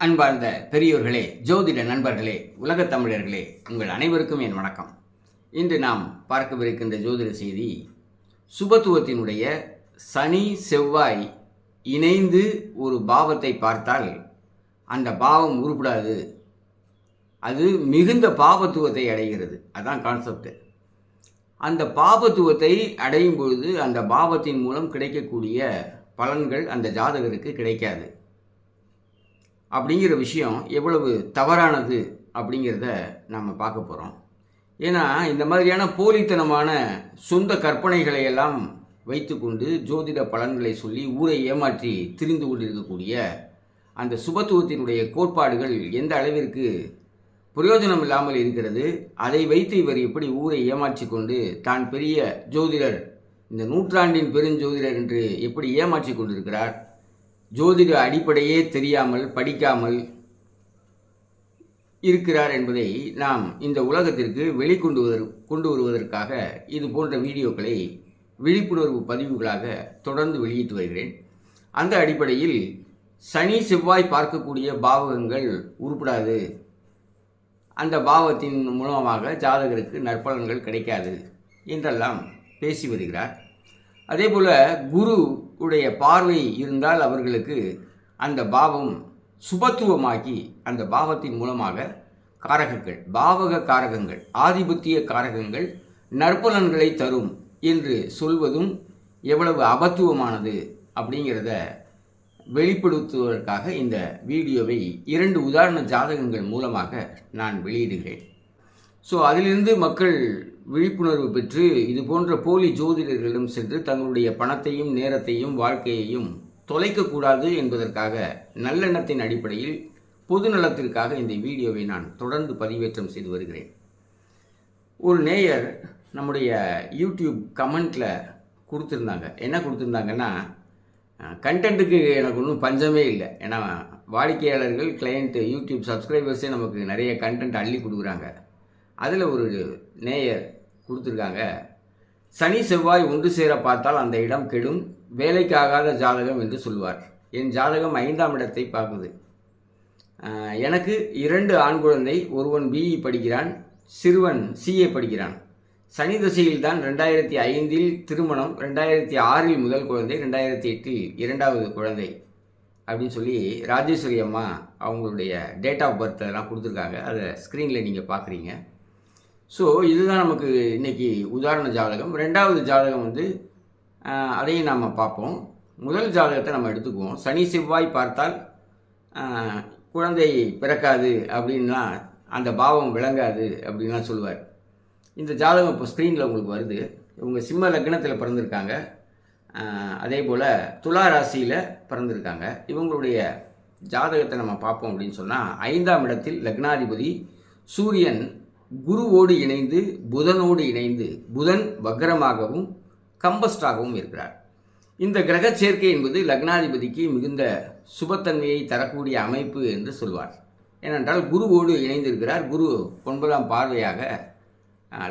அன்பார்ந்த பெரியோர்களே ஜோதிட நண்பர்களே உலகத் தமிழர்களே உங்கள் அனைவருக்கும் என் வணக்கம். இன்று நாம் பார்க்கவிருக்கின்ற ஜோதிட செய்தி சுபத்துவத்தினுடைய சனி செவ்வாய் இணைந்து ஒரு பாவத்தை பார்த்தால் அந்த பாவம் உருப்படாது. அது மிகுந்த பாபத்துவத்தை அடைகிறது. அதான் கான்செப்ட் அந்த பாபத்துவத்தை அடையும் பொழுது அந்த பாவத்தின் மூலம் கிடைக்கக்கூடிய பலன்கள் அந்த ஜாதகருக்கு கிடைக்காது. அப்படிங்கிற விஷயம் எவ்வளவு தவறானது அப்படிங்கிறத நாம் பார்க்க போகிறோம் ஏன்னா இந்த மாதிரியான போலித்தனமான சொந்த கற்பனைகளை எல்லாம் வைத்துக்கொண்டு ஜோதிட பலன்களை சொல்லி ஊரை ஏமாற்றி திரிந்து கொண்டிருக்கக்கூடிய அந்த சுபத்துவத்தினுடைய கோட்பாடுகள் எந்த அளவிற்கு பிரயோஜனம் இல்லாமல் இருக்கிறது அதை வைத்து இவர் எப்படி ஊரை ஏமாற்றி கொண்டு தான் பெரிய ஜோதிடர் இந்த நூற்றாண்டின் பெருஞ்சோதிடர் என்று எப்படி ஏமாற்றி கொண்டிருக்கிறார் ஜோதிட அடிப்படையே தெரியாமல் படிக்காமல் இருக்கிறார் என்பதை நாம் இந்த உலகத்திற்கு வெளிக்கொண்டு கொண்டு வருவதற்காக இது போன்ற வீடியோக்களை விழிப்புணர்வு பதிவுகளாக தொடர்ந்து வெளியிட்டு வருகிறேன். அந்த அடிப்படையில் சனி செவ்வாய் பார்க்கக்கூடிய பாவகங்கள் உருப்படாது. அந்த பாவத்தின் மூலமாக ஜாதகருக்கு நற்பலன்கள் கிடைக்காது என்றெல்லாம் பேசி வருகிறார். அதே போல் குரு உடைய பார்வை இருந்தால் அவர்களுக்கு அந்த பாவம் சுபத்துவமாக்கி அந்த பாவத்தின் மூலமாக காரகங்கள் பாவக காரகங்கள் ஆதிபத்திய காரகங்கள் நற்பலன்களை தரும் என்று சொல்வதும் எவ்வளவு அபத்துவமானது அப்படிங்கிறத வெளிப்படுத்துவதற்காக இந்த வீடியோவை இரண்டு உதாரண ஜாதகங்கள் மூலமாக நான் வெளியிடுகிறேன். ஸோ அதிலிருந்து மக்கள் விழிப்புணர்வு பெற்று இது போன்ற போலி ஜோதிடர்களிடம் சென்று தங்களுடைய பணத்தையும் நேரத்தையும் வாழ்க்கையையும் தொலைக்கக்கூடாது என்பதற்காக நல்லெண்ணத்தின் அடிப்படையில் பொது நலத்திற்காக இந்த வீடியோவை நான் தொடர்ந்து பதிவேற்றம் செய்து வருகிறேன். ஒரு நேயர் நம்முடைய யூடியூப் கமெண்ட்டில் கொடுத்துருந்தாங்க. என்ன கொடுத்துருந்தாங்கன்னா கண்டென்ட்டுக்கு எனக்கு ஒன்றும் பஞ்சமே இல்லை. ஏன்னா வாடிக்கையாளர்கள் கிளையண்ட்டு யூடியூப் சப்ஸ்கிரைபர்ஸே நமக்கு நிறைய கண்டென்ட் அள்ளி கொடுக்குறாங்க. அதில் ஒரு நேயர் கொடுத்துருக்காங்க. சனி செவ்வாய் ஒன்று சேர பார்த்தால் அந்த இடம் கெடும். வேலைக்காகாத ஜாதகம் என்று சொல்வார். என் ஜாதகம் ஐந்தாம் இடத்தை பார்க்குது எனக்கு இரண்டு ஆண் குழந்தை ஒருவன் பிஇ படிக்கிறான் சிறுவன் சிஏ படிக்கிறான். சனி தசையில்தான் ரெண்டாயிரத்தி ஐந்தில் திருமணம் ரெண்டாயிரத்தி ஆறில் முதல் குழந்தை ரெண்டாயிரத்தி எட்டில் இரண்டாவது குழந்தை அப்படின்னு சொல்லி ராஜேஸ்வரி அம்மா அவங்களுடைய டேட் ஆஃப் பர்த் எல்லாம் கொடுத்துருக்காங்க. அதை ஸ்க்ரீனில் நீங்கள் பார்க்குறீங்க. ஸோ இதுதான் நமக்கு இன்றைக்கி உதாரண ஜாதகம். ரெண்டாவது ஜாதகம் வந்து அதையும் நாம் பார்ப்போம். முதல் ஜாதகத்தை நம்ம எடுத்துக்குவோம். சனி செவ்வாய் பார்த்தால் குழந்தை பிறக்காது அப்படின்லாம் அந்த பாவம் விளங்காது அப்படின்லாம் சொல்லுவார். இந்த ஜாதகம் இப்போ ஸ்க்ரீனில் உங்களுக்கு வருது. இவங்க சிம்ம லக்னத்தில் பிறந்திருக்காங்க. அதே போல் துலா ராசியில் பிறந்திருக்காங்க. இவங்களுடைய ஜாதகத்தை நம்ம பார்ப்போம் அப்படின்னு சொன்னால் ஐந்தாம் இடத்தில் லக்னாதிபதி சூரியன் குருவோடு இணைந்து புதனோடு இணைந்து புதன் வக்ரமாகவும் கம்பஸ்டாகவும் இருக்கிறார். இந்த கிரக சேர்க்கை என்பது லக்னாதிபதிக்கு மிகுந்த சுபத்தன்மையை தரக்கூடிய அமைப்பு என்று சொல்வார். ஏனென்றால் குருவோடு இணைந்திருக்கிறார். குரு ஒன்பதாம் பார்வையாக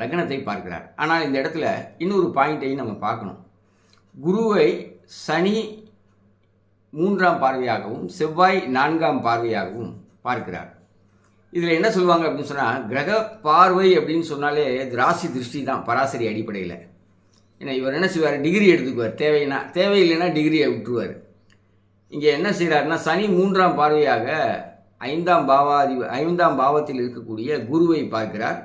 லக்னத்தை பார்க்கிறார். ஆனால் இந்த இடத்துல இன்னொரு பாயிண்ட்டையும் நம்ம பார்க்கணும். குருவை சனி மூன்றாம் பார்வையாகவும் செவ்வாய் நான்காம் பார்வையாகவும் பார்க்கிறார். இதில் என்ன சொல்லுவாங்க அப்படின்னு சொன்னால் கிரக பார்வை அப்படின்னு சொன்னாலே ராசி திருஷ்டி தான் பராசரி அடிப்படையில். ஏன்னா இவர் என்ன செய்வார்? டிகிரி எடுத்துக்குவார். தேவைன்னா தேவையில்லைன்னா டிகிரியை விட்டுருவார். இங்கே என்ன செய்கிறாருன்னா சனி மூன்றாம் பார்வையாக ஐந்தாம் பாவாதி ஐந்தாம் பாவத்தில் இருக்கக்கூடிய குருவை பார்க்கிறார்.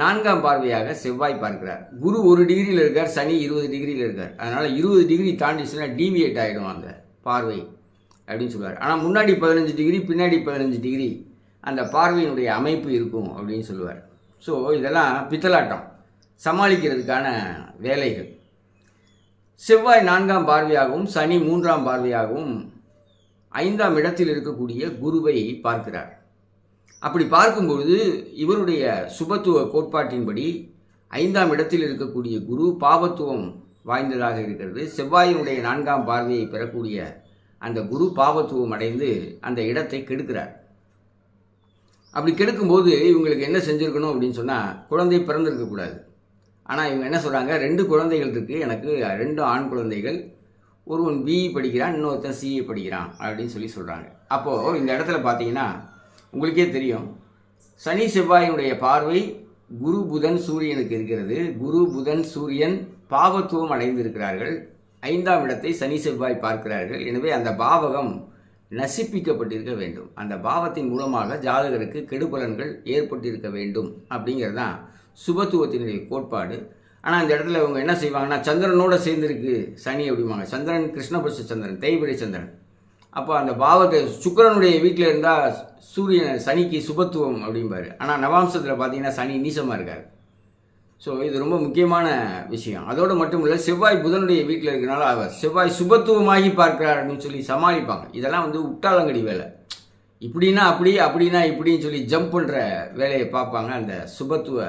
நான்காம் பார்வையாக செவ்வாய் பார்க்கிறார். குரு ஒரு டிகிரியில் இருக்கார் சனி இருபது டிகிரியில் இருக்கார். அதனால் இருபது டிகிரி தாண்டிச்சுன்னா டீவியேட் ஆகிடும் அந்த பார்வை அப்படின்னு சொல்லுவார். ஆனால் முன்னாடி பதினஞ்சு டிகிரி பின்னாடி பதினஞ்சு டிகிரி அந்த பார்வையினுடைய அமைப்பு இருக்கும் அப்படின்னு சொல்லுவார். ஸோ இதெல்லாம் பித்தலாட்டம் சமாளிக்கிறதுக்கான வேலைகள். செவ்வாய் நான்காம் பார்வையாகவும் சனி மூன்றாம் பார்வையாகவும் ஐந்தாம் இடத்தில் இருக்கக்கூடிய குருவை பார்க்கிறார். அப்படி பார்க்கும்பொழுது இவருடைய சுபத்துவ கோட்பாட்டின்படி ஐந்தாம் இடத்தில் இருக்கக்கூடிய குரு பாபத்துவம் வாய்ந்ததாக இருக்கிறது. செவ்வாயினுடைய நான்காம் பார்வையை பெறக்கூடிய அந்த குரு பாபத்துவம் அடைந்து அந்த இடத்தை கெடுக்கிறார். அப்படி கெடுக்கும்போது இவங்களுக்கு என்ன செஞ்சுருக்கணும்? அப்படின்னு சொன்னால் குழந்தை பிறந்திருக்கக்கூடாது ஆனால் இவங்க என்ன சொல்கிறாங்க ரெண்டு குழந்தைகள் இருக்குது எனக்கு ரெண்டு ஆண் குழந்தைகள். ஒருவன் பிஇ படிக்கிறான் இன்னொருத்தன் சிஏ படிக்கிறான் அப்படின்னு சொல்லி சொல்கிறாங்க அப்போது இந்த இடத்துல பார்த்தீங்கன்னா உங்களுக்கே தெரியும். சனி செவ்வாயினுடைய பார்வை குரு புதன் சூரியனுக்கு இருக்கிறது. குரு புதன் சூரியன் பாவத்துவம் அடைந்திருக்கிறார்கள். ஐந்தாம் இடத்தை சனி செவ்வாய் பார்க்கிறார்கள். எனவே அந்த பாவகம் நசிப்பிக்கப்பட்டிருக்க வேண்டும். அந்த பாவத்தின் மூலமாக ஜாதகருக்கு கெடுபலன்கள் ஏற்பட்டிருக்க வேண்டும் அப்படிங்கிறது தான் சுபத்துவத்தினுடைய கோட்பாடு. ஆனால் அந்த இடத்துல இவங்க என்ன செய்வாங்கன்னா சந்திரனோட சேர்ந்துருக்கு. சனி அப்படிம்பாங்க. சந்திரன் கிருஷ்ணபட்ச சந்திரன் தேய்பிரை சந்திரன். அப்போ அந்த பாவத்தை சுக்கிரனுடைய வீட்டில் இருந்தால் சூரியன் சனிக்கு சுபத்துவம் அப்படிம்பாரு. ஆனால் நவாம்சத்தில் பார்த்தீங்கன்னா சனி நீசமாக இருக்கார். ஸோ இது ரொம்ப முக்கியமான விஷயம். அதோடு மட்டும் இல்லை செவ்வாய் புதனுடைய வீட்டில் இருக்கிறனால அவர் செவ்வாய் சுபத்துவமாகி பார்க்கிறார் அப்படின்னு சொல்லி சமாளிப்பாங்க. இதெல்லாம் வந்து உட்டாளங்கடி வேலை. இப்படின்னா அப்படி அப்படின்னா இப்படின்னு சொல்லி ஜம்ப் பண்ணுற வேலையை பார்ப்பாங்க அந்த சுபத்துவ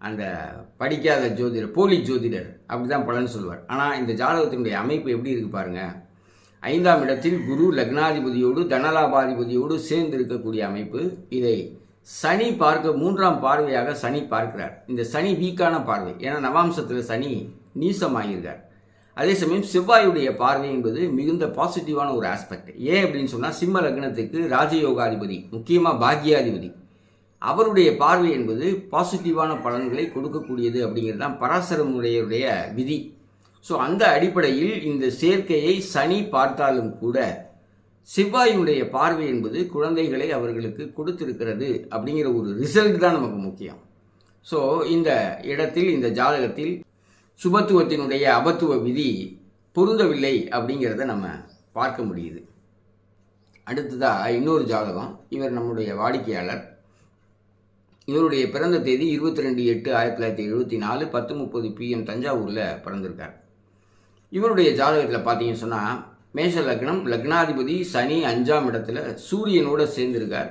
அந்த படிக்காத ஜோதிடர் போலி ஜோதிடர். அப்படி தான் பலன் சொல்வார். ஆனால் இந்த ஜாதகத்தினுடைய அமைப்பு எப்படி இருக்கு பாருங்கள் ஐந்தாம் இடத்தில் குரு லக்னாதிபதியோடு தனலாபாதிபதியோடு சேர்ந்து இருக்கக்கூடிய அமைப்பு இதை சனி பார்க்க மூன்றாம் பார்வையாக சனி பார்க்கிறார். இந்த சனி வீக்கான பார்வை. ஏன்னா நவாம்சத்தில் சனி நீசமாகிறார் அதே சமயம் செவ்வாயுடைய பார்வை என்பது மிகுந்த பாசிட்டிவான ஒரு ஆஸ்பெக்ட் ஏன் அப்படின்னு சொன்னால் சிம்ம லக்னத்துக்கு ராஜயோகாதிபதி முக்கியமாக பாக்யாதிபதி அவருடைய பார்வை என்பது பாசிட்டிவான பலன்களை கொடுக்கக்கூடியது அப்படிங்கிறது தான் பராசரமுடையருடைய விதி. ஸோ அந்த அடிப்படையில் இந்த சேர்க்கையை சனி பார்த்தாலும் கூட சிவ்வாயினுடைய பார்வை என்பது குழந்தைகளை அவர்களுக்கு கொடுத்திருக்கிறது அப்படிங்கிற ஒரு ரிசல்ட் தான் நமக்கு முக்கியம். ஸோ இந்த இடத்தில் இந்த ஜாதகத்தில் சுபத்துவத்தினுடைய அபத்துவ விதி பொருந்தவில்லை அப்படிங்கிறத நம்ம பார்க்க முடியுது. அடுத்ததாக இன்னொரு ஜாதகம். இவர் நம்முடைய வாடிக்கையாளர். இவருடைய பிறந்த தேதி இருபத்தி ரெண்டு எட்டு ஆயிரத்தி தொள்ளாயிரத்தி எழுபத்தி நாலு பத்து முப்பது பிஎம் தஞ்சாவூரில் பிறந்திருக்கார். இவருடைய ஜாதகத்தில் பார்த்தீங்கன்னு சொன்னால் மேஷ லக்னம் லக்னாதிபதி சனி அஞ்சாம் இடத்துல சூரியனோட சேர்ந்திருக்கார்.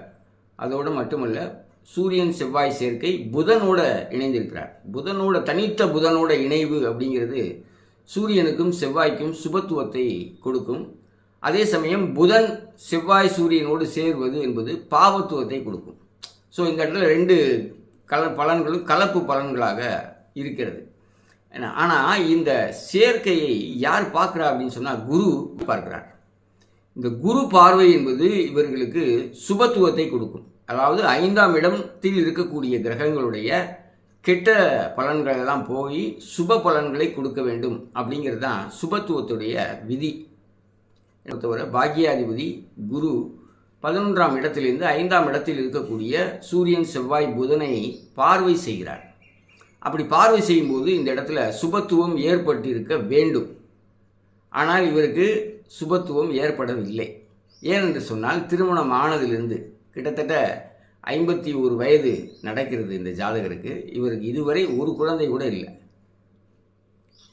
அதோடு மட்டுமல்ல சூரியன் செவ்வாய் சேர்க்கை புதனோட இணைந்திருக்கிறார். புதனோட தனித்த புதனோட இணைவு அப்படிங்கிறது சூரியனுக்கும் செவ்வாய்க்கும் சுபத்துவத்தை கொடுக்கும். அதே சமயம் புதன் செவ்வாய் சூரியனோடு சேர்வது என்பது பாவத்துவத்தை கொடுக்கும். ஸோ இந்த இடத்துல ரெண்டு கல பலன்களும் கலப்பு பலன்களாக இருக்கிறது. ஆனால் இந்த சேர்க்கையை யார் பார்க்குறா அப்படின்னு சொன்னால் குரு பார்க்கிறார். இந்த குரு பார்வை என்பது இவர்களுக்கு சுபத்துவத்தை கொடுக்கும். அதாவது ஐந்தாம் இடத்தில் இருக்கக்கூடிய கிரகங்களுடைய கெட்ட பலன்கள் எல்லாம் போய் சுப பலன்களை கொடுக்க வேண்டும் அப்படிங்கிறது தான் சுபத்துவத்துடைய விதி. தவிர பாக்கியாதிபதி குரு பதினொன்றாம் இடத்திலிருந்து ஐந்தாம் இடத்தில் இருக்கக்கூடிய சூரியன் செவ்வாய் புதனை பார்வை செய்கிறார். அப்படி பார்வை செய்யும்போது இந்த இடத்துல சுபத்துவம் ஏற்பட்டிருக்க வேண்டும். ஆனால் இவருக்கு சுபத்துவம் ஏற்படவில்லை. ஏனென்று சொன்னால் திருமணம் ஆனதிலிருந்து கிட்டத்தட்ட ஐம்பத்தி ஒரு வயது நடக்கிறது இந்த ஜாதகருக்கு. இவருக்கு இதுவரை ஒரு குழந்தை கூட இல்லை.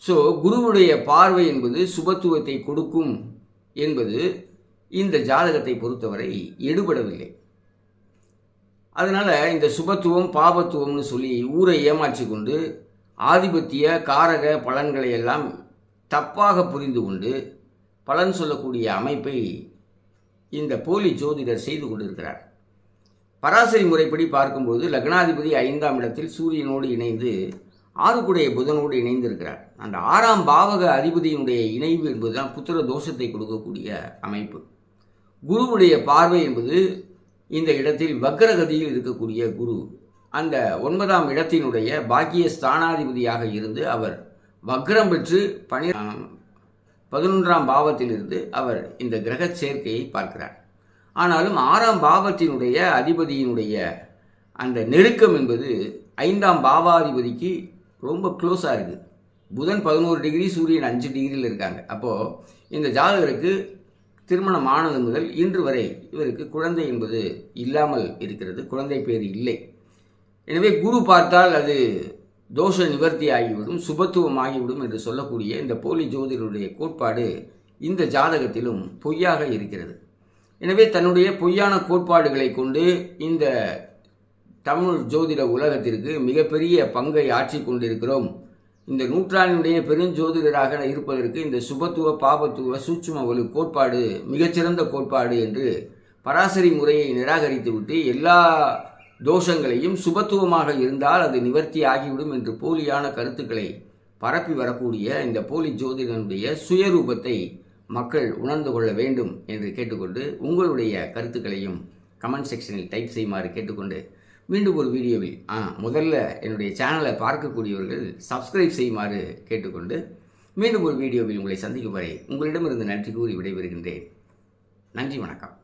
ஸோ குருவுடைய பார்வை என்பது சுபத்துவத்தை கொடுக்கும் என்பது இந்த ஜாதகத்தை பொறுத்தவரை எடுபடவில்லை. அதனால் இந்த சுபத்துவம் பாபத்துவம்னு சொல்லி ஊரை ஏமாற்றி கொண்டு ஆதிபத்திய காரக பலன்களை எல்லாம் தப்பாக புரிந்து கொண்டு பலன் சொல்லக்கூடிய அமைப்பை இந்த போலி ஜோதிடர் செய்து கொண்டிருக்கிறார். பராசரி முறைப்படி பார்க்கும்போது லக்னாதிபதி ஐந்தாம் இடத்தில் சூரியனோடு இணைந்து ஆறுக்குடைய புதனோடு இணைந்திருக்கிறார். அந்த ஆறாம் பாவக அதிபதியினுடைய இணைவு என்பதுதான் புத்திர தோஷத்தை கொடுக்கக்கூடிய அமைப்பு. குருவுடைய பார்வை என்பது இந்த இடத்தில் வக்ரகதியில் இருக்கக்கூடிய குரு. அந்த ஒன்பதாம் இடத்தினுடைய பாக்கிய ஸ்தானாதிபதியாக இருந்து அவர் வக்ரம் பெற்று பனி பதினொன்றாம் பாவத்திலிருந்து அவர் இந்த கிரக சேர்க்கையை பார்க்கிறார். ஆனாலும் ஆறாம் பாவத்தினுடைய அதிபதியினுடைய அந்த நெருக்கம் என்பது ஐந்தாம் பாவாதிபதிக்கு ரொம்ப க்ளோஸாக இருக்குது புதன் பதினோரு டிகிரி சூரியன் அஞ்சு டிகிரியில் இருக்காங்க. அப்போது இந்த ஜாதகருக்கு திருமணம் ஆனது முதல் இன்று வரை இவருக்கு குழந்தை என்பது இல்லாமல் இருக்கிறது. குழந்தை பேர் இல்லை. எனவே குரு பார்த்தால் அது தோஷ நிவர்த்தி ஆகிவிடும் சுபத்துவம் ஆகிவிடும் என்று சொல்லக்கூடிய இந்த போலி ஜோதிடருடைய கோட்பாடு இந்த ஜாதகத்திலும் பொய்யாக இருக்கிறது. எனவே தன்னுடைய பொய்யான கோட்பாடுகளை கொண்டு இந்த தமிழ் ஜோதிட உலகத்திற்கு மிகப்பெரிய பங்கை ஆற்றி கொண்டிருக்கிறோம். இந்த நூற்றாண்டினுடைய பெருஞ்சோதிடராக இருப்பதற்கு இந்த சுபத்துவ பாபத்துவ சூட்சும ஒரு கோட்பாடு மிகச்சிறந்த கோட்பாடு என்று பராசரி முறையை நிராகரித்துவிட்டு எல்லா தோஷங்களையும் சுபத்துவமாக இருந்தால் அது நிவர்த்தி ஆகிவிடும் என்று போலியான கருத்துக்களை பரப்பி வரக்கூடிய இந்த போலி ஜோதிடனுடைய சுயரூபத்தை மக்கள் உணர்ந்து கொள்ள வேண்டும் என்று கேட்டுக்கொண்டு உங்களுடைய கருத்துக்களையும் கமெண்ட் செக்ஷனில் டைப் செய்யுமாறு கேட்டுக்கொண்டு மீண்டும் ஒரு வீடியோவில். ஆ முதல்ல என்னுடைய சேனலை பார்க்கக்கூடியவர்கள் சப்ஸ்கிரைப் செய்யுமாறு கேட்டுக்கொண்டு மீண்டும் ஒரு வீடியோவில் உங்களை சந்திக்கும் வரை உங்களிடமிருந்து நன்றி கூறி விடைபெறுகின்றேன். நன்றி வணக்கம்.